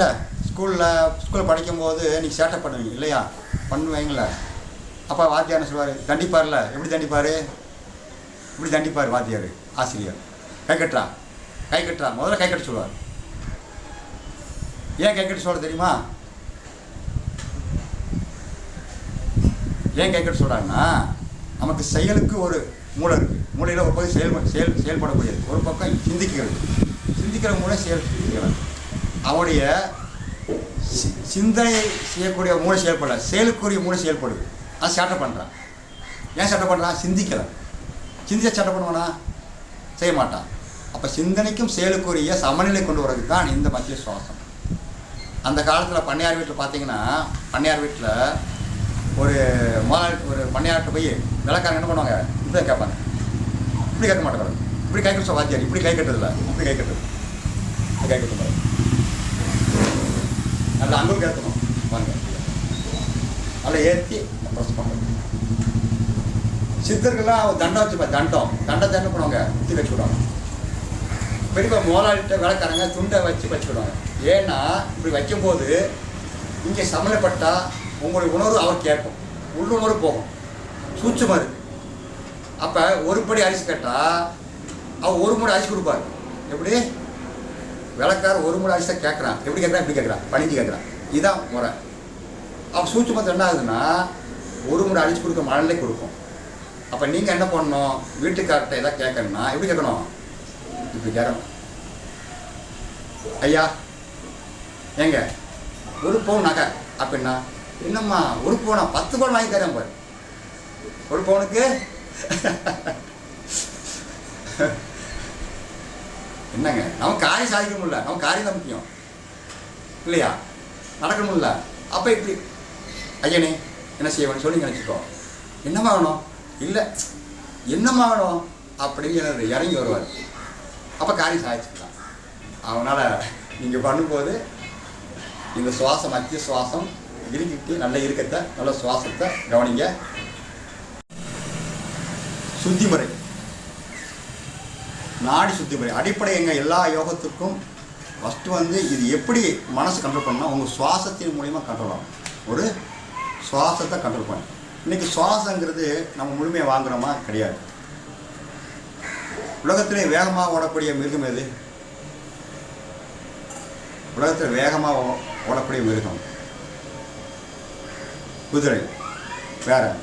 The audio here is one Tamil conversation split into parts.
இல்லை ஸ்கூலில் ஸ்கூலில் படிக்கும்போது நீ சேட்டை பண்ணுவீங்க இல்லையா? பண்ணுவீங்கள அப்போ வாத்தியார் என்ன சொல்லுவார் தண்டிப்பார்ல எப்படி தண்டிப்பார்? இப்படி தண்டிப்பார் வாத்தியார்? ஆசிரியர். கை கட்டுறா கை கட்டுறா. முதல்ல கை கட்ட சொல்லுவார். ஏன் கை கட்ட சொல்ல தெரியுமா? ஏன் கை கட்ட சொல்கிறாங்கன்னா நமக்கு செயலுக்கு ஒரு மூளை இருக்குது மூளையில் ஒரு பகுதி செயல் செயல் செயல்படக்கூடியது. ஒரு பக்கம் சிந்திக்கிறது. சிந்திக்கிற மூளை செயல் சிந்திக்கிறது. அவனுடைய சிந்தனை செய்யக்கூடிய மூளை செயல்படல. செயலுக்குரிய மூளை செயல்படுது. அது சேட்டை பண்ணுறான் ஏன் சேட்டை பண்ணுறான் சிந்திக்கலை. சிந்திச்சா சேட்டை பண்ணுவானா? செய்ய மாட்டான் அப்போ சிந்தனைக்கும் செயலுக்குரிய சமநிலை கொண்டு வரதுக்கு தான் இந்த மத்திய சுவாசம். அந்த காலத்தில் பண்ணையார் வீட்டில் பார்த்தீங்கன்னா பண்ணையார் வீட்டில் ஒரு முதலாளி ஒரு பண்ணையார்ட்ட போய் விளக்காரங்க என்ன பண்ணுவாங்க? இப்படி கேட்பாங்க இப்படி கேட்க மாட்டாங்க. இப்படி கை கட்டுற வாத்தியார். இப்படி கை கட்டுறதில்ல. இப்படி கை கட்டுறது. கை கட்டுறது. அதில் அங்கே ஏற்றணும் வாங்க. அதில் ஏற்றி ப்ரெஸ் பண்ணுறது சித்தர்கள்லாம் தண்டம் வச்சுப்பா தண்டம். தண்டத்தை என்ன பண்ணுவாங்க? குத்தி வச்சு விடுவாங்க. பெரியப்பா முதலாளிட்ட வேலைக்காரங்க துண்டை வச்சு வச்சு விடுவாங்க. ஏன்னா இப்படி வைக்கும்போது இங்கே சமநிலைப்பட்டா உங்களுடைய உணர்வு அவர் கேட்கும் உள்ளுணர்வு போகும். சூட்சுமா இருக்கு. அப்போ ஒரு படி அரிசி கேட்டால் அவர் ஒரு முறை அரிசி கொடுப்பார். எப்படி? விளக்கார ஒரு மூணு அரிசி தான் கேட்குறான் எப்படி கேட்குறான் இப்படி கேட்குறான் பணிஞ்சு கேட்குறான் இதுதான் முறை. அவன் சூட்சமத்தில் என்ன ஆகுதுன்னா ஒரு முறை அடிச்சு கொடுக்க மழலை கொடுக்கும். அப்போ நீங்கள் என்ன பண்ணணும்? வீட்டுக்கார்ட்ட எதாவது கேட்கணும்னா எப்படி கேட்கணும்? இப்படி கேட்கணும். ஐயா ஏங்க ஒரு பவுன் நகை. அப்படின்னா என்னம்மா ஒரு பவுனா? பத்து பவுன் வாங்கி தரேன் பாரு. ஒரு பவுனுக்கு? என்னங்க? நம்ம காரியம் சாதிக்க முடியல. நம்ம காரியம் தான் முக்கியம். இல்லையா? நடக்க முடியல. அப்போ இப்படி ஐயனே என்ன செய்வேன்னு சொல்லி நினச்சிக்கோ. என்னமா வேணும்? இல்லை என்னமா வேணும்? அப்படிங்கிற இறங்கி வருவார். அப்போ காரியம் சாதிச்சுக்கலாம். அவனால் நீங்கள் பண்ணும்போது இந்த சுவாசம் மத்திய சுவாசம் இருக்கிட்டு நல்ல இருக்கத்தை நல்ல சுவாசத்தை கவனிங்க. சுத்தி முறை நாடி சுத்தி முறை அடிப்படை எங்கள் எல்லா யோகத்துக்கும் ஃபஸ்ட்டு வந்து இது எப்படி மனசு கண்ட்ரோல் பண்ணால் உங்கள் சுவாசத்தின் மூலிமா கண்ட்ரோல் ஆகும். ஒரு சுவாசத்தை கண்ட்ரோல் பண்ணு. இன்றைக்கி சுவாசங்கிறது நம்ம முழுமையாக வாங்குறோமா? கிடையாது. உலகத்திலே வேகமாக ஓடக்கூடிய மிருகம் எது? உலகத்தில் வேகமாக ஓடக்கூடிய மிருகம். குதிரை. வேற.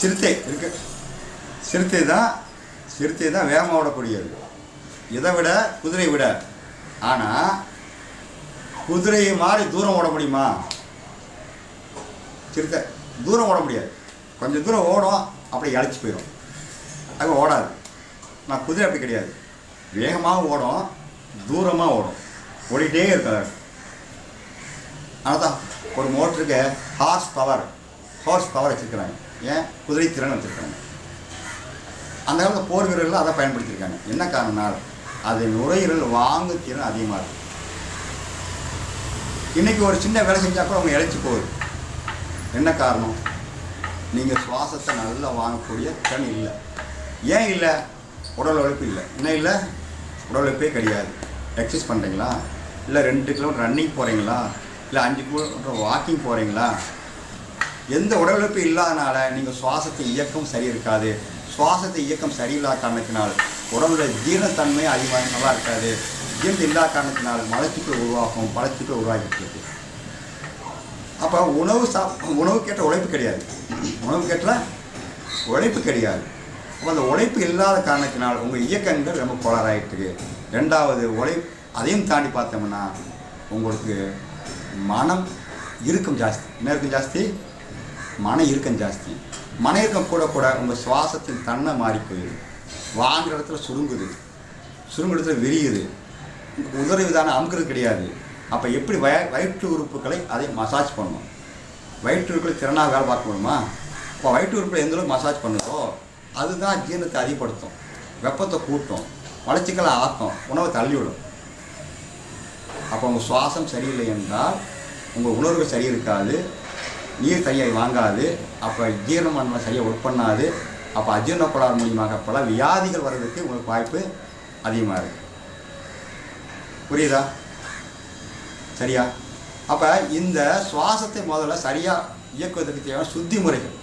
சிறுத்தை இருக்கு. சிறுத்தை தான் சிறுத்தை தான் வேகமாக ஓடக்கூடியது இதை விட? குதிரையை விட. ஆனால் குதிரையை மாதிரி தூரம் ஓட முடியுமா? சிறுத்தை தூரம் ஓட முடியாது. கொஞ்சம் தூரம் ஓடும் அப்படியே இழைச்சி போயிடும் அது ஓடாது. நான் குதிரை அப்படி கிடையாது. வேகமாக ஓடும் தூரமாக ஓடும். ஓடிட்டே இருக்காது. அதான் ஒரு மோட்டருக்கு ஹார்ஸ் பவர் ஹார்ஸ் பவர் வச்சுருக்கிறாங்க. ஏன்? குதிரை திறன் வச்சுருக்காங்க. அந்த காலத்தில் போர் வீரர்கள் அதை பயன்படுத்தியிருக்காங்க. என்ன காரணம்னால் அது நுரையீரல் வாங்கு திறன் அதிகமாக இருக்கும் இன்றைக்கி ஒரு சின்ன வேலை செஞ்சால் கூட அவங்க இழைச்சி போகுது. என்ன காரணம்? நீங்கள் சுவாசத்தை நல்லா வாங்கக்கூடிய திறன் இல்லை. ஏன் இல்லை? உடல் உழைப்பு இல்லை. என்ன இல்லை? உடல் உழைப்பே கிடையாது. எக்ஸசைஸ் பண்ணுறீங்களா இல்லை ரெண்டு கிலோமீட்டர் ரன்னிங் போகிறீங்களா இல்லை அஞ்சு கிலோமீட்டர் வாக்கிங் போகிறீங்களா எந்த உடல் இல்லாதனால நீங்கள் சுவாசத்தை இயக்கம் சரி இருக்காது சுவாசத்தை இயக்கம் சரியில்லாத காரணத்தினால் உடம்புல ஜீரணத்தன்மை அதிகமாக நல்லா இருக்காது. ஜீரணம் இல்லாத காரணத்தினால் மலச்சிக்கல் உருவாகும் பலச்சிக்கல் உருவாகிட்டு அப்போ உணவு சாப் உணவு கேட்ட உழைப்பு கிடையாது. உணவு கேட்டால் உழைப்பு கிடையாது. அப்போ அந்த உழைப்பு இல்லாத காரணத்தினால் உங்கள் இயக்கங்கள் ரொம்ப கோளாறாயிட்டு ரெண்டாவது உழைப்பு அதையும் தாண்டி பார்த்தோம்னா உங்களுக்கு மனம் இருக்கும் ஜாஸ்தி என்ன இருக்கும் ஜாஸ்தி மன இறுக்கம் ஜாஸ்தி. மன இறுக்கம் கூட கூட உங்கள் சுவாசத்தின் தன்மை மாறி போயிடுது வாங்குற இடத்துல சுருங்குது. சுருங்குற இடத்துல விரியுது. உதறி விதானம் அமுக்கிறது கிடையாது. அப்போ எப்படி வய வயிற்று உறுப்புகளை அதை மசாஜ் பண்ணணும்? வயிற்று உறுப்புகளை திறனாக வேலை பார்க்க முடியுமா இப்போ வயிற்று உறுப்பில் எந்த அளவுக்கு மசாஜ் பண்ணுதோ அதுதான் ஜீரணத்தை அதிகப்படுத்தும். வெப்பத்தை கூட்டும். மலச்சிக்கலை ஆக்கும். உணவை தள்ளிவிடும். அப்போ உங்கள் சுவாசம் சரியில்லை என்றால் உங்கள் உணர்வு சரி இருக்காது. நீர் சரியாக வாங்காது அப்போ ஜீரண சரியாக ஒர்க் பண்ணாது அப்போ அஜீரண கோளாறு மூலியமாக பல வியாதிகள் வர்றதுக்கு உங்களுக்கு வாய்ப்பு அதிகமாக இருக்குது புரியுதா? சரியா? அப்போ இந்த சுவாசத்தை முதல்ல சரியாக இயக்குவதற்கு தேவையான சுத்தி முறைகள்.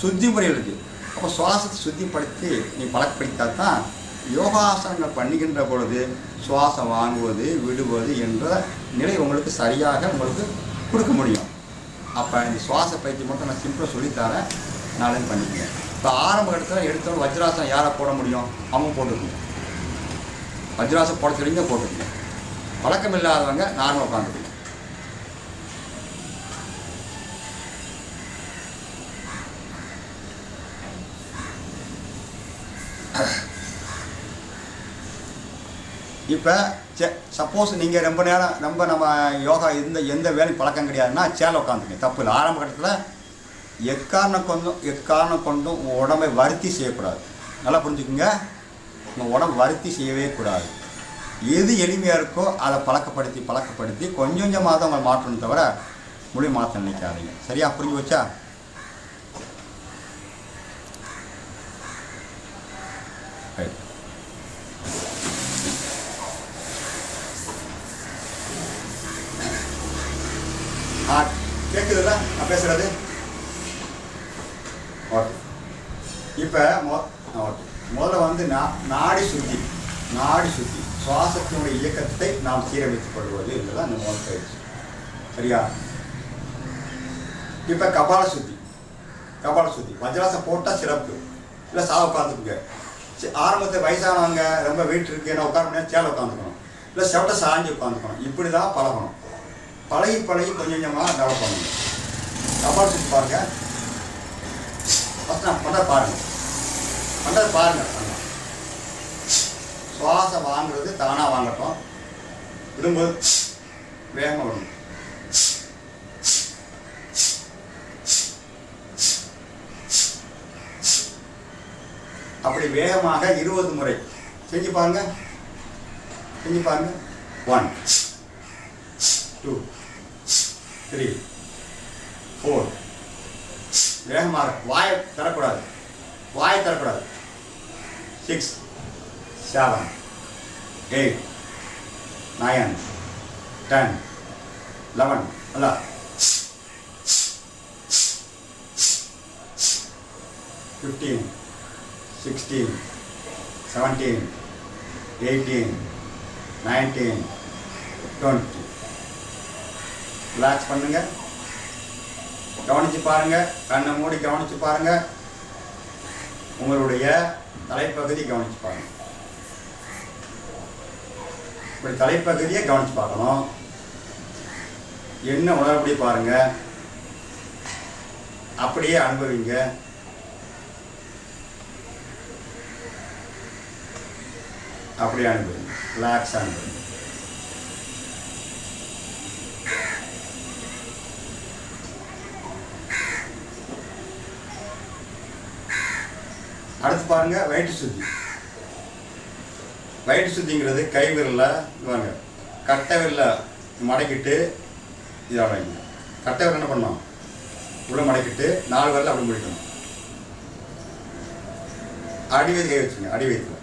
சுத்தி முறைகள் இருக்குது அப்போ சுவாசத்தை சுத்திப்படுத்தி நீ பழக்கப்படுத்தால் தான் யோகாசனங்கள் பண்ணுகின்ற பொழுது சுவாசம் வாங்குவது விடுவது என்ற நிலை உங்களுக்கு சரியாக உங்களுக்கு கொடுக்க முடியும். அப்போ இந்த சுவாச பயிற்சி மட்டும் நான் சிம்பிளாக சொல்லித்தரேன் நாளைக்கு பண்ணிக்கங்க இப்போ ஆரம்ப இடத்துல எடுத்தவங்க வஜ்ராசனம் யாரை போட முடியும்? அவங்க போட்டுக்கணும். வஜ்ராசம் போட தெரிஞ்ச போட்டுக்கணும். பழக்கம் இல்லாதவங்க நார்மல் உட்காந்துக்கணும் இப்போ சே சப்போஸ் நீங்கள் ரொம்ப நேரம் ரொம்ப நம்ம யோகா எந்த எந்த வேலையும் பழக்கம் கிடையாதுன்னா சேல உட்காந்துங்க தப்பு இல்லை. ஆரம்ப கட்டத்தில் எக்காரணம் கொண்டும் எக்காரணம் கொண்டும் உங்கள் உடம்பை வருத்தி செய்யக்கூடாது. நல்லா புரிஞ்சுக்குங்க. உங்கள் உடம்பு வருத்தி செய்யவே கூடாது. எது எளிமையாக இருக்கோ அதை பழக்கப்படுத்தி பழக்கப்படுத்தி கொஞ்சம் கொஞ்சமாக தான் உங்களை மாற்றணும் தவிர முழு மாற்ற நினைக்காதீங்க. சரியா? புரிஞ்சு வச்சா ரைட் ஆ கேட்குதுல்ல நான் பேசுகிறது ஓகே இப்போ மொ ஓகே முதல்ல வந்து நா நாடி சுத்தி நாடி சுத்தி சுவாசத்தினுடைய இயக்கத்தை நாம் சீரமைத்துக் கொள்வது என்பதுதான் அந்த முதல் பயிற்சி சரியா இப்போ கபால சுத்தி கபால சுத்தி வஜ்ராசம் போட்டால் சிறப்பு. இல்லை சாவை உட்காந்துக்குங்க ஆரம்பத்தில் வயசானவங்க ரொம்ப வெயிட் இருக்கு. என்ன உட்கார முடியாது சேலை உட்காந்துக்கணும். இல்லை செவட்டை சாஞ்சி உட்காந்துக்கணும். இப்படி தான் பழகணும். பழகி பழகி கொஞ்சம் கொஞ்சமாக டெவலப் பண்ணணும் கபால சுத்தி பாருங்க. ஃபஸ்ட் நான் பண்ணுற பாருங்கள் பண்ணுறது பாருங்கள் பண்ணலாம். சுவாசம் வாங்குறது தானாக வாங்கட்டும். விடும்போது வேகமாக விடணும் அப்படி வேகமாக இருபது முறை. செஞ்சு பாருங்க. செஞ்சு பாருங்க. ஒன் டூ த்ரீ ஃபோர் வேகமாக. வாயை தரக்கூடாது வாயை தரக்கூடாது six seven eight nine ten eleven அல்ல fifteen sixteen seventeen eighteen nineteen twenty relax பண்ணுங்கள் கவனித்து பாருங்கள் கண்ணை மூடி கவனித்து பாருங்கள் உங்களுடைய தலைப்பகுதி கவனிச்சு பாருங்கள் இப்படி தலைப்பகுதியை கவனிச்சு பார்க்கணும். என்ன உணரப்படி பாருங்கள் அப்படியே அனுபவிங்க. அப்படியே அனுப்புங்க ரிலாக்ஸ் அனுப்புங்க அடுத்து பாருங்க வயிற்று சுத்தி. வயிற்று சுத்திங்கிறது கை விரல்ல வாங்க கட்டை விரல மடக்கிட்டு இதை வைங்க கட்டை விரல் என்ன பண்ணணும் உள்ள மடக்கிட்டு நாலு விரல அப்படி முடிக்கணும். அடி வைத்து கை வச்சுங்க அடி வைத்து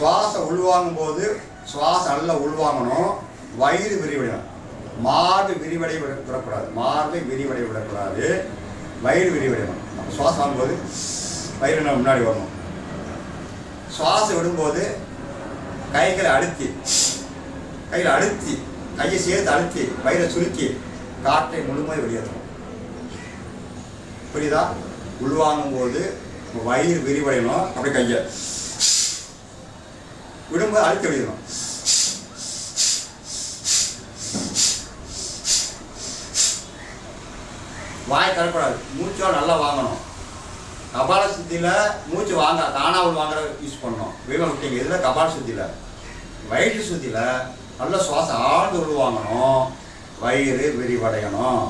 சுவாசம் உள்வாங்கும் போது சுவாசம் நல்லா உள்வாங்கணும். வயிறு விரிவடையணும். மார்பு விரிவடை விட விடக்கூடாது. மார்பை விரிவடை விடக்கூடாது. வயிறு விரிவடையணும். நம்ம சுவாசம் வாங்கும்போது வயிறு நம்ம முன்னாடி வரணும் சுவாசம் விடும்போது கைகளை அழுத்தி கையில் அழுத்தி கையை சேர்த்து அழுத்தி வயிறை சுருக்கி காற்றை முழுமையாக வெளியேற்றணும். புரியுதா? உள்வாங்கும் போது வயிறு விரிவடையணும். அப்படி கையை விடும்போது அழுத்தி விடணும் வாய் தரக்கூடாது மூச்சோட நல்லா வாங்கணும். கபால சுத்தியில் மூச்சு வாங்க தானா உள் வாங்குற யூஸ் பண்ணணும். வீம விட்டீங்க இதில் கபால சுத்தியில். வயிற்று சுத்தியில் நல்ல சுவாசம் ஆழ்ந்து உள் வாங்கணும். வயிறு விரிவடையணும்.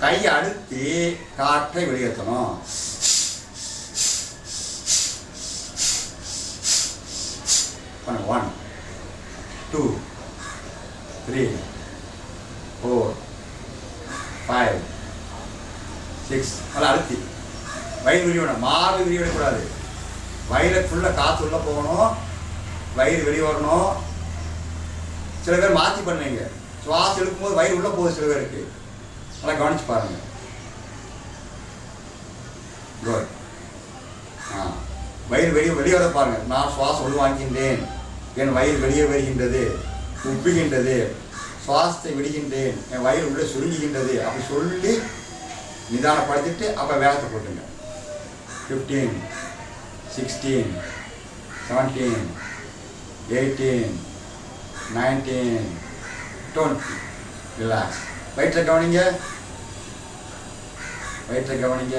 கையை அழுத்தி காற்றை வெளியேற்றணும். One, one two three four five six நல்லா அழுத்தி. வயிறு வெளியே மாறு மார்பு வெளியே விடக்கூடாது. வயிறு ஃபுல்லாக காற்று உள்ளே போகணும். வயிறு வெளியே வரணும். சில பேர் மாற்றி பண்ணீங்க சுவாசம் இழுக்கும்போது வயிறு உள்ளே போகுது சில பேருக்கு. நல்லா கவனிச்சு பாருங்க. குட் வயிறு வெளியே வெளியே வர பாருங்க. நான் சுவாசம் உள்வாங்கின்றேன் என் வயிறு வெளியே வருகின்றது. உப்புகின்றது. சுவாசத்தை விடுகின்றேன். என் வயிறு உள்ளே சுருங்குகின்றது. அப்படி சொல்லி நிதானப்படுத்திட்டு அப்போ வேகத்தை போட்டுங்க. Fifteen sixteen seventeen eighteen nineteen twenty relax வயிற்றை கவனிங்க. வயிற்றை கவனிங்க.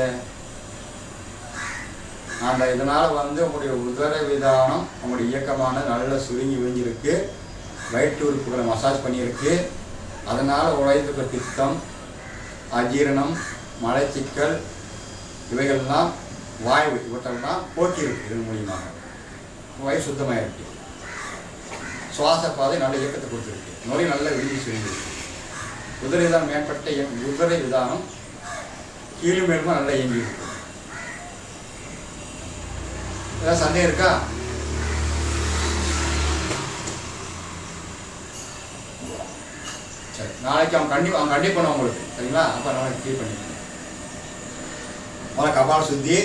அந்த இதனால் வந்து உங்களுடைய உதர விதானம் உங்களுடைய இயக்கமான நல்ல சுருங்கி விழிஞ்சிருக்கு வயிற்று உறுப்புகளை மசாஜ் பண்ணியிருக்கு அதனால் உழைத்துக்க பித்தம் அஜீரணம் மலச்சிக்கல் இவைகள்லாம் வாயு இவற்றெல்லாம் போக்கியிருக்கு இதன் மூலியமாக வயிறு சுத்தமாக இருக்கு சுவாச பாதை நல்ல இயக்கத்தை கொடுத்துருக்கு நோய் நல்ல விரும்பி சுருங்கிருக்கு குதிரை விதானம் மேம்பட்ட இயக்கம் விதானம் கீழும் மேலுமா நல்லா இயங்கியிருக்கு ஏதாவது சந்தேகம் இருக்கா? சரி நாளைக்கு அவன் கண்டி அவன் கண்டிப்பாக பண்ணுவான் உங்களுக்கு. சரிங்களா? அப்போ நாளைக்கு க்ளீன் பண்ணிக்கணும் முதல்ல கபால சுத்தி.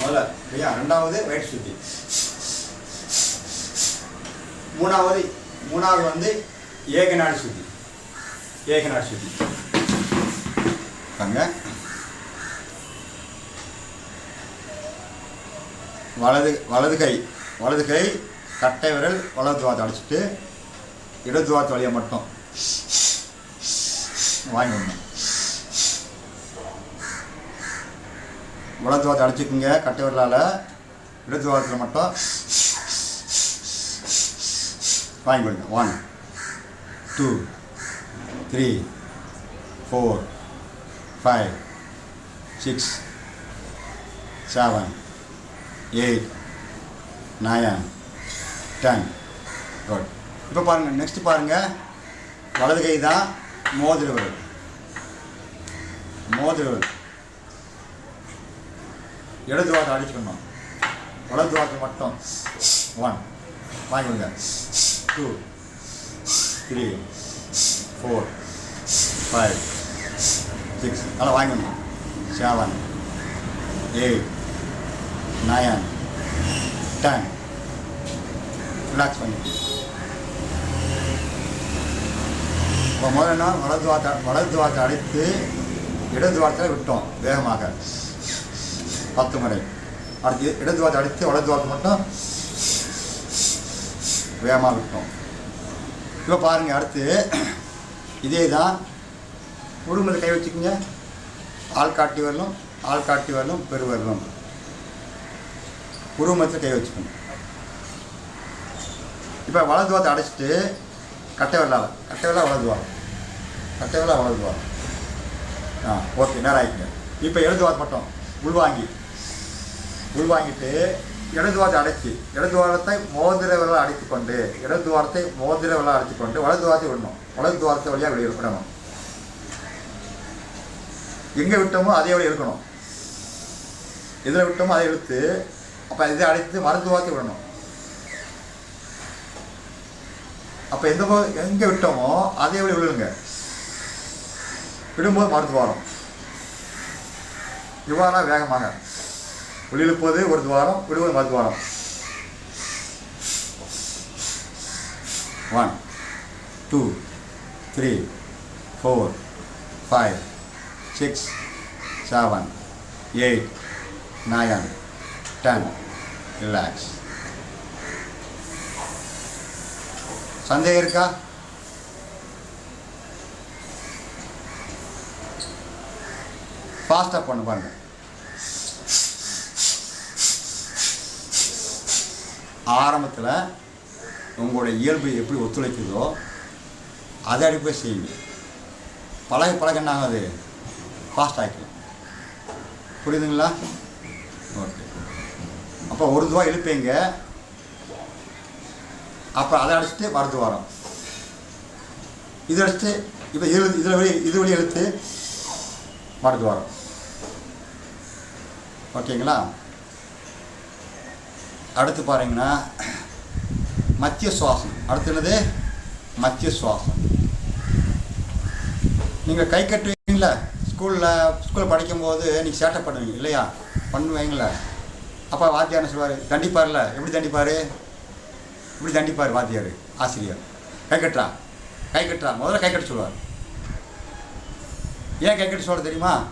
முதல்ல ஐயா ரெண்டாவது வயிற்று சுத்தி. மூணாவது மூணாவது வந்து ஏகநாடு சுத்தி. ஏகநாடு சுத்தி. பாருங்க. வலது வலது கை வலது கை கட்டை விரல் வலது துவாரத்தை அடிச்சுட்டு இடது துவாரத்து வழியை மட்டும். வாங்கி விடணும் வலது துவாரத்தை அடிச்சுக்குங்க கட்டை விரலால். இடது துவாரத்தில் மட்டும். வாங்கி விடுங்க one two three four five six seven eight nine ten good இப்போ பாருங்கள் நெக்ஸ்ட் பாருங்கள் வலது கை தான் மோதிர விரல். மோதிர விரல். இடது வாக்கு அடிச்சுக்கணும். வலது வாக்கு மட்டும். ஒன் வாங்கிக்கோங்க two three four five six நல்லா வாங்கிக்கணும் seven eight nine ten relax பண்ணி இப்போ முதல்ல நாள் வலது வார்த்தை வலது வார்த்தை அடித்து இடது வார்த்தையில் விட்டோம் வேகமாக. பத்து முறை. அடுத்து இடது வார்த்தை அடித்து வலது வார்த்தை மட்டும் வேகமாக விட்டோம். இப்போ பாருங்கள் அடுத்து இதே தான் உடுமலை கை வச்சுக்கோங்க. ஆள் காட்டி வரலும் ஆள் காட்டி வரலும் பெருவரலும் உருவமத்தில் கை வச்சுக்கணும். இப்போ வலதுவாரத்தை அடைச்சிட்டு கட்டை வரலால கட்டை வரலா வலது வாரம் கட்டை வரலா வலது வாரம் ஆ ஓகே நேரம் ஆகிக்குங்க இப்போ இடது வாரத்தை மட்டும் உள்வாங்கி. உள்வாங்கிட்டு இடது வாரத்தை அடைச்சி இடது வாரத்தை மோதிர விரலால் அடைத்து கொண்டு இடது வாரத்தை மோதிர விரலால் அடைத்து கொண்டு வலது வாரத்தை விடணும். வலது வாரத்தை வழியாக வெளியே விடணும். எங்கே விட்டோமோ அதே வழி இருக்கணும் எதில் விட்டோமோ அதை இழுத்து அப்போ இதை அடைத்து மருந்து விடணும். அப்போ எந்த எங்கே விட்டோமோ அதே வழி விழுங்க விடும்போது மருந்து வாரம். வேகமாக. உள்ளிழுப்பது ஒரு துவாரம் விடுவது மருத்துவாரம் one two three four five six seven eight nine ten relax சந்தேகம் இருக்கா ஃபாஸ்ட்டாக பண்ண பாருங்க. ஆரம்பத்தில் உங்களுடைய இயல்பு எப்படி ஒத்துழைக்குதோ அதை அடிப்படை செய்யுங்க. பழக பழக என்ன ஆகுது? ஃபாஸ்ட் ஆகிக்கலாம் புரியுதுங்களா? ஓகே அப்போ ஒரு துவா இழுப்பீங்க. அப்புறம் அதை அடிச்சுட்டு வரது வரோம். இது அடிச்சுட்டு இப்போ இதில் இதில் வழி இது வழி எழுத்து மடத்துவாரம் ஓகேங்களா? அடுத்து பாருங்கன்னா மத்திய சுவாசம். அடுத்து என்னது? மத்திய சுவாசம். நீங்கள் கை கட்டுவீங்களா? ஸ்கூலில் ஸ்கூலில் படிக்கும்போது நீங்கள் சேட்டை பண்ணுவீங்க இல்லையா? பண்ணுவீங்களா? அப்போ வாத்தியார் என்ன சொல்லுவார்? தண்டிப்பார்ல? எப்படி தண்டிப்பார்? இப்படி தண்டிப்பார் வாத்தியார்? ஆசிரியர். கை கட்டுறா. கை கட்டுறா. முதல்ல கை கட்ட சொல்லுவார். ஏன் கை கட்ட சொல்ல தெரியுமா?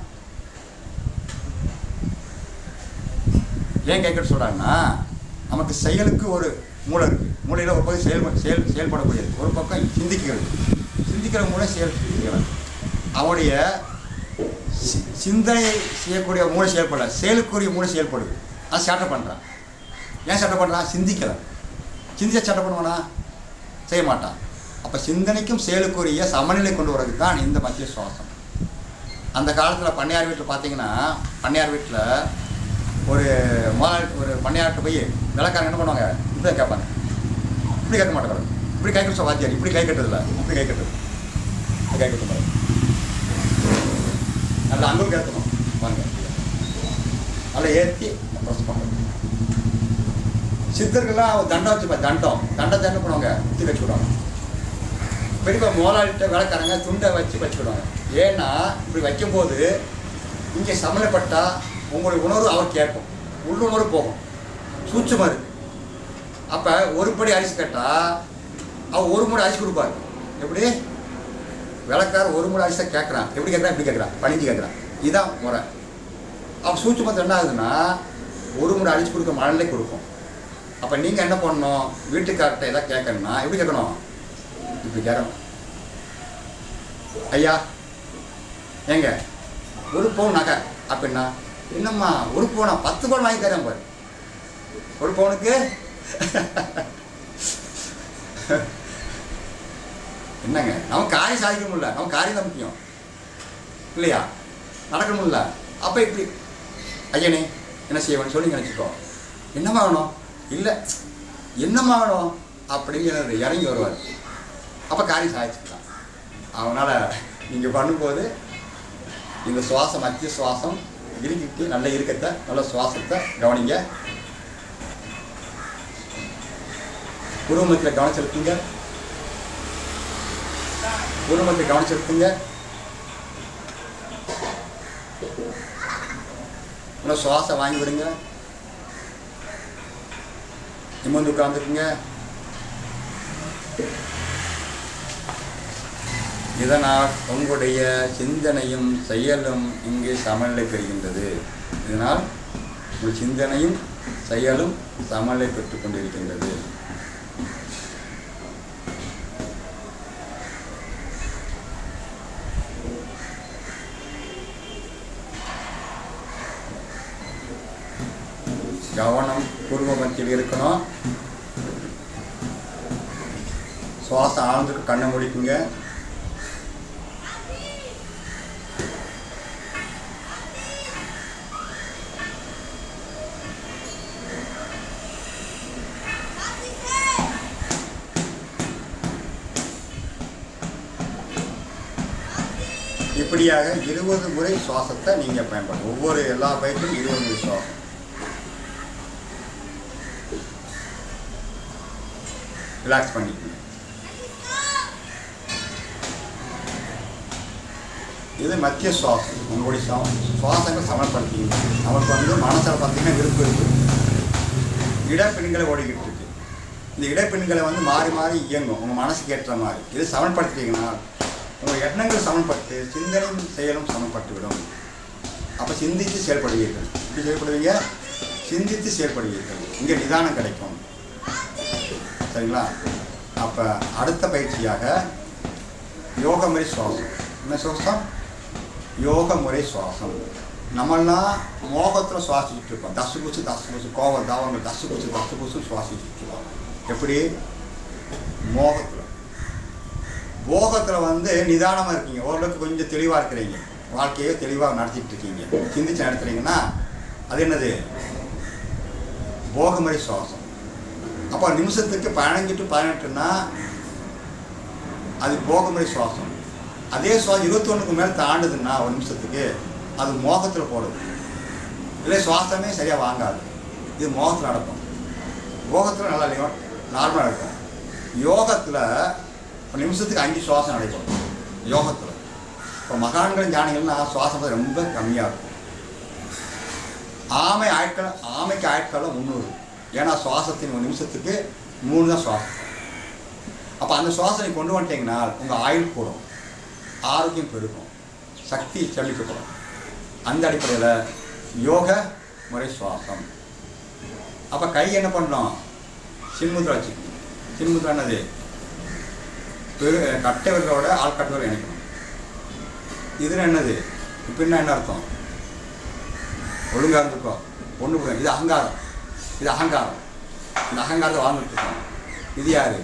ஏன் கை கட்ட சொல்கிறாங்கன்னா நமக்கு செயலுக்கு ஒரு மூளை இருக்குது மூளையில் ஒரு பகுதி செயல் செயல் செயல்படக்கூடியது. ஒரு பக்கம் சிந்திக்கிறது. சிந்திக்கிற மூளை செயல் சிந்திக்கிறது அவனுடைய சிந்தனை செய்யக்கூடிய மூளை செயல்படல. செயலுக்குரிய மூளை செயல்படுது. அது சேட்டை பண்ணுறான் ஏன் சேட்டை பண்ணுறான் சிந்திக்கலை. சிந்திச்சா சேட்டை பண்ணுவானா? செய்ய மாட்டான் அப்போ சிந்தனைக்கும் செயலுக்குரிய சமநிலை கொண்டு வரதுக்கு தான் இந்த மத்திய சுவாசம். அந்த காலத்தில் பண்ணையார் வீட்டில் பார்த்தீங்கன்னா பண்ணையார் வீட்டில் ஒரு முதலாளி ஒரு பண்ணையார்கிட்ட போய் விளக்காரங்க என்ன பண்ணுவாங்க? இப்படி கேட்பாங்க. இப்படி கேட்க மாட்டாங்க. இப்படி கை கட்டுற வாத்தியார் இப்படி கை கட்டுறதில்ல. இப்படி கை கட்டுறது. கை கட்ட மாதிரி நல்லா அங்கே கேட்கணும் வாங்க. நல்லா ஏற்றி சித்தர்கள்லாம் தண்டம் வச்சுப்பா தண்டம். தண்டத்தை என்ன பண்ணுவாங்க? குத்தி வச்சு விடுவாங்க. பெரியப்பா மோலாளிட்ட விளக்காரங்க துண்டை வச்சு வச்சு விடுவாங்க. ஏன்னா இப்படி வைக்கும்போது இங்கே சமலைப்பட்டா உங்களுடைய உணர்வு அவர் கேட்கும் உள்ளுணர்வு போகும். சூட்சமாக இருக்கு. அப்போ ஒரு படி அரிசி கேட்டால் அவர் ஒரு மூடை அரிசி கொடுப்பார். எப்படி? விளக்கார ஒரு மூடை அரிசி கேட்குறான் எப்படி கேட்குறான் இப்படி கேட்குறான் பணிஞ்சு கேட்குறான் இதுதான் முறை. அவன் சூட்சமத்தை என்ன ஆகுதுன்னா ஒரு முறை அரிசி கொடுக்க மழலை கொடுக்கும். அப்போ நீங்கள் என்ன பண்ணணும்? வீட்டுக்கார்ட்ட எதாவது கேட்கணும்னா எப்படி கேட்கணும்? இப்படி கேட்கணும். ஐயா ஏங்க ஒரு பவுன் நகை அப்படின்னா என்னம்மா ஒரு பவுனா பத்து பவுன் வாங்கி தரேன் பாரு. ஒரு பவுனுக்கு? என்னங்க நம்ம காரியம் சாதிக்க முடியல. நம்ம காரியம் தான் முக்கியம். இல்லையா? நடக்க முடியல. அப்போ இப்படி ஐயனே என்ன செய்வேன்னு சொல்லி நினச்சிக்கோ. என்ன வேணும் இல்லை என்ன வேணும் அப்படிங்கிறது இறங்கி வருவார். அப்போ காரியம் சாதிச்சுக்கலாம். அவனால் நீங்கள் பண்ணும்போது இந்த சுவாசம் மத்திய சுவாசம் இருக்கிட்டு நல்ல இருக்கத்தை நல்ல சுவாசத்தை கவனிங்க. குருமத்தில் கவனம் செலுத்துங்க. குருமத்தில் கவனம் செலுத்துங்க. இன்னும் சுவாசம் வாங்கி விடுங்க நிமிர்ந்து உட்காந்துக்குங்க இதனால் உங்களுடைய சிந்தனையும் செயலும் இங்கே சமநிலை பெறுகின்றது. இதனால் உங்கள் சிந்தனையும் செயலும் சமநிலை பெற்றுக் கொண்டிருக்கின்றது கவனம் பூர்வமத்தில் இருக்கணும். சுவாசம் ஆழ்ந்துக்கு கண்ணை முடிக்குங்க. இப்படியாக இருபது முறை சுவாசத்தை நீங்கள் பயன்படுத்தும் ஒவ்வொரு எல்லா பயிற்சியும் இருபது முறை சுவாசம். ரிலாக்ஸ் பண்ணிக்கணும் இது மத்திய சுவாசம் உங்களுடைய சுவா- சுவாசங்கள் சமன்படுத்திக்கணும். நமக்கு வந்து மனசில் பார்த்தீங்கன்னா விருப்பம் இருக்குது இடப்பெண்களை ஓடிக்கிட்டு இருக்கு. இந்த இடைப்பெண்களை வந்து மாறி மாறி இயங்கும். உங்கள் மனசுக்கு ஏற்ற மாதிரி. இது சமன்படுத்திட்டீங்கன்னா உங்கள் எண்ணங்கள் சமன்பட்டு சிந்தனையும் செயலும் சமன்பட்டுவிடும். அப்போ சிந்தித்து செயல்படுவீர்கள். எப்படி செயல்படுவீங்க? சிந்தித்து செயல்படுவீர்கள். இங்கே நிதானம் கிடைக்கும். சரிங்களா? அப்போ அடுத்த பயிற்சியாக யோக முறை சுவாசம் என்ன சுவாசம்? யோக முறை சுவாசம் நம்மெல்லாம் மோகத்தில் சுவாசிச்சுட்டு இருக்கோம் தசு பூசு தசு பூசு கோவம் தாவங்கள் தசு பூசு தசு பூசு சுவாசிச்சுட்டு இருக்கோம் எப்படி? மோகத்தில். போகத்தில் வந்து நிதானமாக இருக்கீங்க. ஓரளவுக்கு கொஞ்சம் தெளிவாக இருக்கிறீங்க. வாழ்க்கையே தெளிவாக நடத்திட்டு இருக்கீங்க. சிந்திச்சு நடத்துறீங்கன்னா அது என்னது? போகமுறை சுவாசம் அப்போ நிமிஷத்துக்கு பதினஞ்சு டு பதினெட்டுன்னா அது போகமுறை சுவாசம். அதே சுவாசம் இருபத்தொன்றுக்கு மேலே தாண்டுதுன்னா ஒரு நிமிஷத்துக்கு அது மோகத்தில் போடுது. இல்லை சுவாசமே சரியாக வாங்காது. இது மோகத்தில் நடக்கும். யோகத்தில் நல்லா இல்லையோ? நார்மலாக இருக்கும். யோகத்தில் ஒரு நிமிஷத்துக்கு அஞ்சு சுவாசம் நடைபெறும் யோகத்தில். இப்போ மகான்கள் ஞானிகள்னா சுவாசம் ரொம்ப கம்மியாக இருக்கும். ஆமை ஆட்களை ஆமைக்கு ஆட்களை முந்நூறு. ஏன்னா சுவாசத்தின் ஒரு நிமிஷத்துக்கு மூணு தான் சுவாசம். அப்போ அந்த சுவாசனை கொண்டு வந்துட்டீங்கன்னா உங்கள் ஆயுள் கூடும். ஆரோக்கியம் பெருகும். சக்தி செழிக்கப்படும் அந்த அடிப்படையில் யோக முறை சுவாசம். அப்போ கை என்ன பண்ணோம் சின்முத்ரா வச்சுக்கணும். சின்முத்ரா என்னது? பெரு கட்டை விரலோட ஆள் கட்டை இணைக்கணும். இது என்னது? இப்போ என்ன என்ன அர்த்தம்? ஒழுங்காக இருந்துக்கோ. ஒன்று இது அகங்காரம். இது அகங்காரம். இந்த அகங்காரத்தை வாழ்ந்துட்டு இருக்கோம். இது யாரு?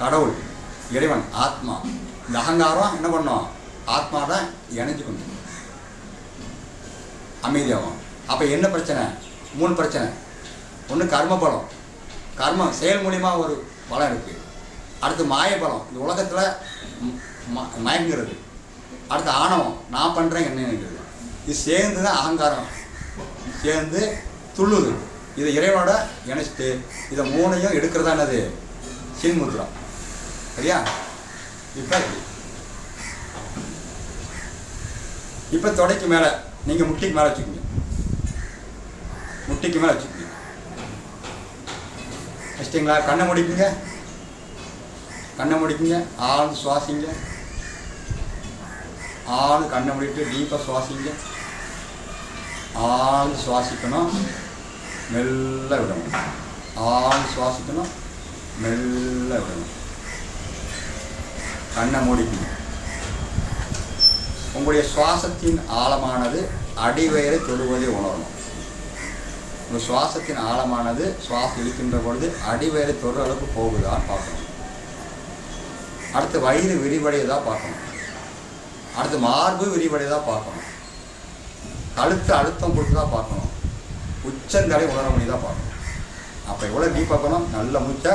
கடவுள் இறைவன் ஆத்மா. இந்த அகங்காரம் என்ன பண்ணோம்? ஆத்மா தான் இணைஞ்சுக்கணும் அமைதியாகும் அப்போ என்ன பிரச்சனை? மூணு பிரச்சனை. ஒன்று கர்ம பலம். கர்மம் செயல் மூலிமா ஒரு பலம் இருக்குது அடுத்து மாய பலம். இந்த உலகத்தில் மயங்குறது அடுத்து ஆணவம். நான் பண்ணுறேன் என்ன நினைக்கிறது. இது சேர்ந்து தான் அகங்காரம். சேர்ந்து துள்ளுது. இதை இறைவனோட இணைச்சிட்டு இதை மூணையும் எடுக்கிறதா என்னது? சின்முத்ரா. சரியா? இப்போ இப்போ தொடைக்கு மேலே நீங்கள் முட்டிக்கு மேலே வச்சுக்கோங்க. முட்டிக்கு மேலே வச்சுக்கோங்க. வச்சிட்டிங்களா? கண்ணை முடிக்குங்க. கண்ணை முடிக்குங்க. ஆழ்ந்து சுவாசிங்க. ஆள் கண்ணை முடிட்டு டீப்பாக சுவாசிங்க. ஆள் சுவாசிக்கணும். மெல்ல விடணும். ஆள் சுவாசிக்கணும். மெல்ல விடணும். கண்ணை மூடிக்கணும். உங்களுடைய சுவாசத்தின் ஆழமானது அடிவயரை தொழுவதை உணரணும். உங்கள் சுவாசத்தின் ஆழமானது சுவாசம் இழுக்கின்ற பொழுது அடிவயரை தொடுற அளவுக்கு போகுதான்னு பார்க்கணும். அடுத்து வயிறு விரிவடையதாக பார்க்கணும். அடுத்து மார்பு விரிவடையதாக பார்க்கணும். கழுத்து அழுத்தம் கொடுத்ததா பார்க்கணும். உச்சந்தலை உணர முடியுதான் பார்க்கணும் அப்போ எவ்வளோ டீப் பார்க்கணும் நல்ல மூச்சை.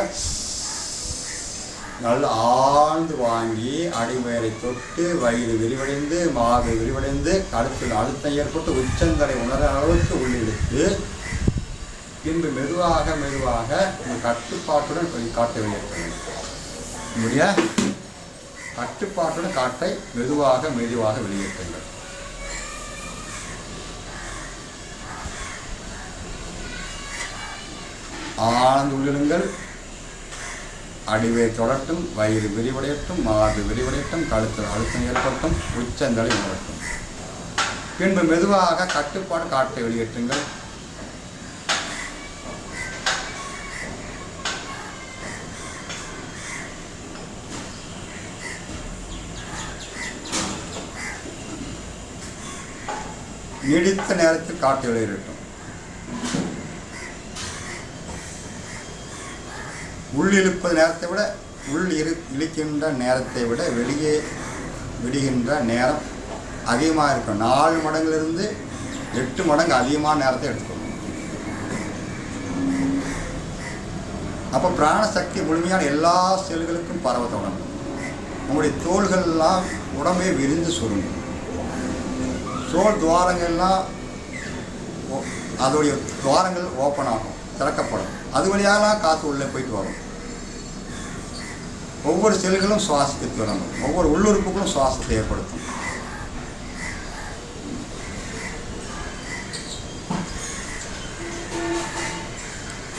நல்ல ஆழ்ந்து வாங்கி அடிவயரை தொட்டு வயிறு விரிவடைந்து மாவு விரிவடைந்து கழுத்தில் அழுத்தம் ஏற்பட்டு உச்சந்தலை உணர அளவுக்கு உள்ளிழுத்து பின்பு மெதுவாக மெதுவாக உங்கள் கட்டுப்பாட்டுடன் கொஞ்சம் காட்ட வெளியேற்ற முடியா? கட்டுப்பாட்டுடன் காட்டை மெதுவாக மெதுவாக வெளியேற்றுங்கள் ஆழ்ந்து உள்ளிருங்கள் அடிவே தொடட்டும் வயிறு விரிவடையட்டும் மார்பு விரிவடையட்டும் கழுத்தில் அழுத்தம் ஏற்பட்டும் உச்சங்களை உணரட்டும். பின்பு மெதுவாக கட்டுப்பாடு காட்டை வெளியேற்றுங்கள். நீடித்த நேரத்தில் காட்டு வெளியேறட்டும் உள்ளிழுப்பது நேரத்தை விட உள் இரு இழுக்கின்ற நேரத்தை விட வெளியே விடுகின்ற நேரம் அதிகமாக இருக்கும். நாலு மடங்கிலிருந்து எட்டு மடங்கு அதிகமான நேரத்தை எடுத்துக்கணும். அப்போ பிராணசக்தி முழுமையான எல்லா செல்களுக்கும் பரவ தொடங்கும். உங்களுடைய தோள்கள்லாம் உடம்பே விரிந்து சுருங்கும். தோல் துவாரங்கள்லாம் ஓ- அதோடைய துவாரங்கள் ஓப்பன் ஆகும். திறக்கப்படும். அது வழியாலாம் காற்று உள்ளே போயிட்டு வரும். ஒவ்வொரு செல்களும் சுவாசத்தை தொடங்கும். ஒவ்வொரு உள்ளுறுப்புகளும் சுவாசத்தை ஏற்படுத்தும்.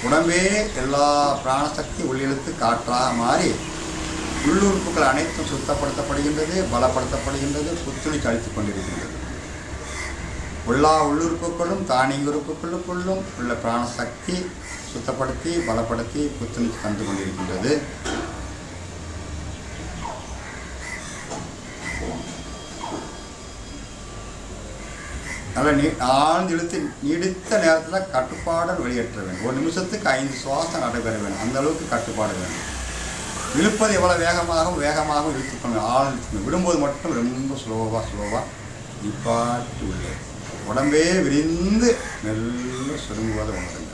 உடம்பே எல்லா பிராணசக்தி உள்ளிழுத்து காற்றாக மாறி உள்ளுறுப்புகள் அனைத்தும் சுத்தப்படுத்தப்படுகின்றது பலப்படுத்தப்படுகின்றது புத்துணி கழித்து கொண்டிருக்கின்றது. எல்லா உள்ளுறுப்புகளும் தானிய உறுப்புகளுக்குள்ளும் உள்ள பிராணசக்தி சுத்தப்படுத்தி பலப்படுத்தி புத்துணர்ச்சி தந்து கொண்டிருக்கின்றது. நல்ல நீ ஆழ்ந்து இழுத்து நீடித்த நேரத்தில் கட்டுப்பாடல் வெளியேற்ற வேண்டும். ஒரு நிமிஷத்துக்கு ஐந்து சுவாசம் நடைபெற வேண்டும். அந்த அளவுக்கு கட்டுப்பாடு வேண்டும். இழுப்பது எவ்வளோ வேகமாகவும் வேகமாகவும் இழுத்துக்கணும் ஆழ் விடும்போது மட்டும் ரொம்ப ஸ்லோவாக ஸ்லோவாக நிப்பாட்டி உள்ளது உடம்பே விரிந்து மெல்ல சுருங்குவத உணருங்க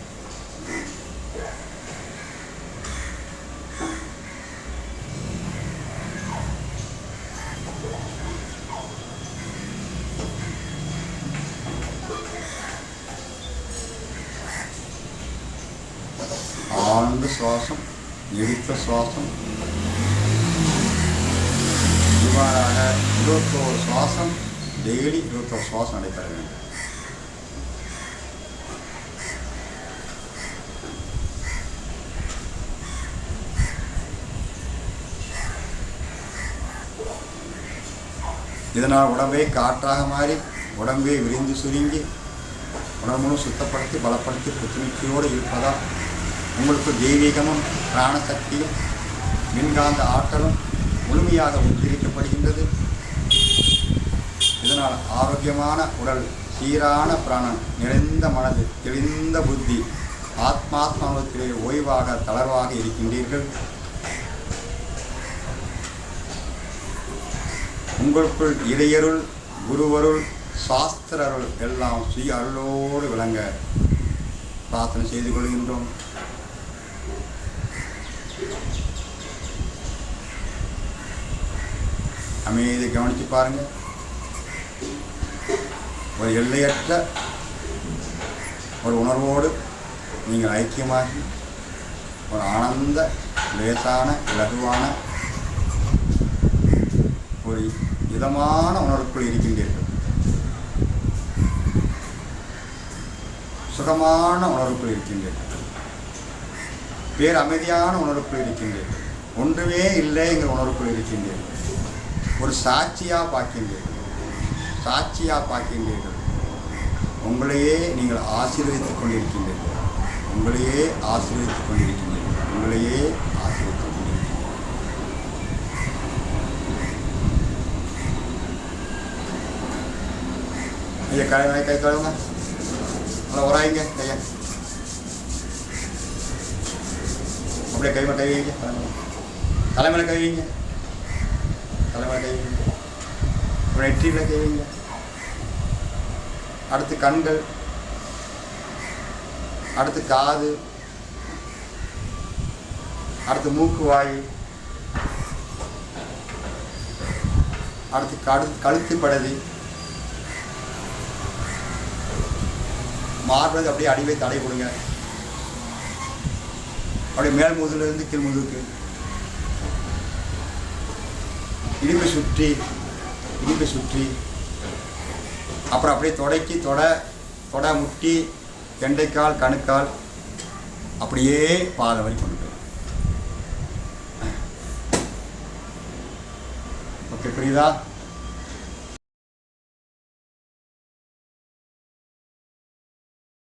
ஆழ்ந்த சுவாசம் நீடித்த சுவாசம். இவ்வாறாக இருபத்தோரு சுவாசம் டெய்லி இருபத்தோரு சுவாசம் நடைபெற வேண்டும் இதனால் உடம்பை காற்றாக மாறி உடம்பை விரிந்து சுருங்கி உடம்பும் சுத்தப்படுத்தி பலப்படுத்தி புத்துணர்ச்சியோடு இருப்பதால் உங்களுக்கு தெய்வீகமும் பிராணசக்தியும் மின்காந்த ஆற்றலும் முழுமையாக உத்திரிக்கப்படுகின்றது. இதனால் ஆரோக்கியமான உடல் சீரான பிராணன் நிறைந்த மனது தெளிந்த புத்தி ஆத்மாத்மாவத்திலே ஓய்வாக தளர்வாக இருக்கின்றீர்கள். உங்களுக்குள் இறையருள் குருவருள் சாஸ்திர அருள் எல்லாம் ஸ்ரீ அருளோடு விளங்க பிரார்த்தனை செய்து கொள்கின்றோம். அமைதியை கவனித்து பாருங்கள் ஒரு எல்லையற்ற ஒரு உணர்வோடு நீங்கள் ஐக்கியமாகி ஒரு ஆனந்த லேசான இலகுவான ஒரு இதமான உணர்வுக்குள் இருக்கின்றீர்கள். சுகமான உணர்வுக்குள் இருக்கின்றீர்கள். பேர் அமைதியான உணர்வுக்குள் இருக்கின்றீர்கள். ஒன்றுமே இல்லைங்கிற உணர்வுக்குள் இருக்கின்றீர்கள். ஒரு சாட்சியாக பார்க்கின்றீர்கள். சாட்சியாக பார்க்கின்றீர்கள். உங்களையே நீங்கள் ஆசீர்வதித்துக் கொண்டிருக்கின்றீர்கள். உங்களையே ஆசீர்வதித்துக் கொண்டிருக்கின்றீர்கள். உங்களையே ஆசீர்வதித்துக் கொண்டிருக்கின்றீர்கள். ஐயா கை கை கழுவுங்க. நல்லா உராயிங்க கையா அப்படியே கை கை வைங்க தலைமையில கை வைங்க. தலைமையில கை வைங்க. அப்புறம் நெற்றியில் கை அடுத்து கண்கள் அடுத்து காது அடுத்து மூக்கு வாய் அடுத்து கழு கழுத்து படதி மார்பது அப்படியே அடிவை தடை கொடுங்க. அப்படியே மேல் முதுகுலேருந்து கீழ் முதுக்கு இடுப்பை சுற்றி இடுப்பை சுற்றி அப்புறம் அப்படியே தொடக்கி தொட தொட முட்டி கெண்டைக்கால் கணுக்கால் அப்படியே பாதை வரை கொண்டு போய் ஓகே புரியுதா?